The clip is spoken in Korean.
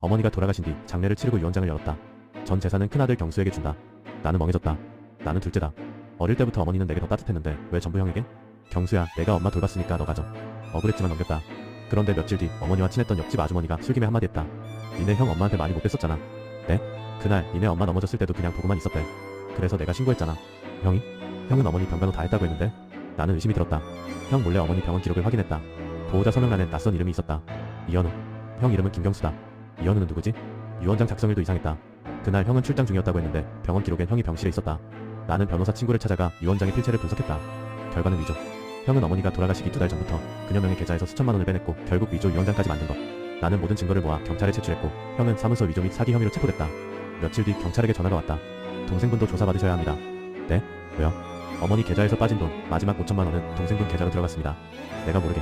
어머니가 돌아가신 뒤 장례를 치르고 유언장을 열었다. 전 재산은 큰아들 경수에게 준다. 나는 멍해졌다. 나는 둘째다. 어릴 때부터 어머니는 내게 더 따뜻했는데 왜 전부 형에게? 경수야, 내가 엄마 돌봤으니까 너 가져. 억울했지만 넘겼다. 그런데 며칠 뒤 어머니와 친했던 옆집 아주머니가 술김에 한마디 했다. 니네 형 엄마한테 많이 못 뺐었잖아. 네? 그날 니네 엄마 넘어졌을 때도 그냥 보고만 있었대. 그래서 내가 신고했잖아. 형이? 형은 어머니 병간호 다 했다고 했는데? 나는 의심이 들었다. 형 몰래 어머니 병원 기록을 확인했다. 보호자 서명란엔 낯선 이름이 있었다. 이현우. 형 이름은 김경수다. 이현우는 누구지? 유언장 작성일도 이상했다. 그날 형은 출장 중이었다고 했는데 병원 기록엔 형이 병실에 있었다. 나는 변호사 친구를 찾아가 유언장의 필체를 분석했다. 결과는 위조. 형은 어머니가 돌아가시기 두 달 전부터 그녀 명의 계좌에서 수천만 원을 빼냈고 결국 위조 유언장까지 만든 것. 나는 모든 증거를 모아 경찰에 제출했고 형은 사무소 위조 및 사기 혐의로 체포됐다. 며칠 뒤 경찰에게 전화가 왔다. 동생분도 조사받으셔야 합니다. 네? 왜요? 어머니 계좌에서 빠진 돈 마지막 5천만 원은 동생분 계좌로 들어갔습니다. 내가 모르게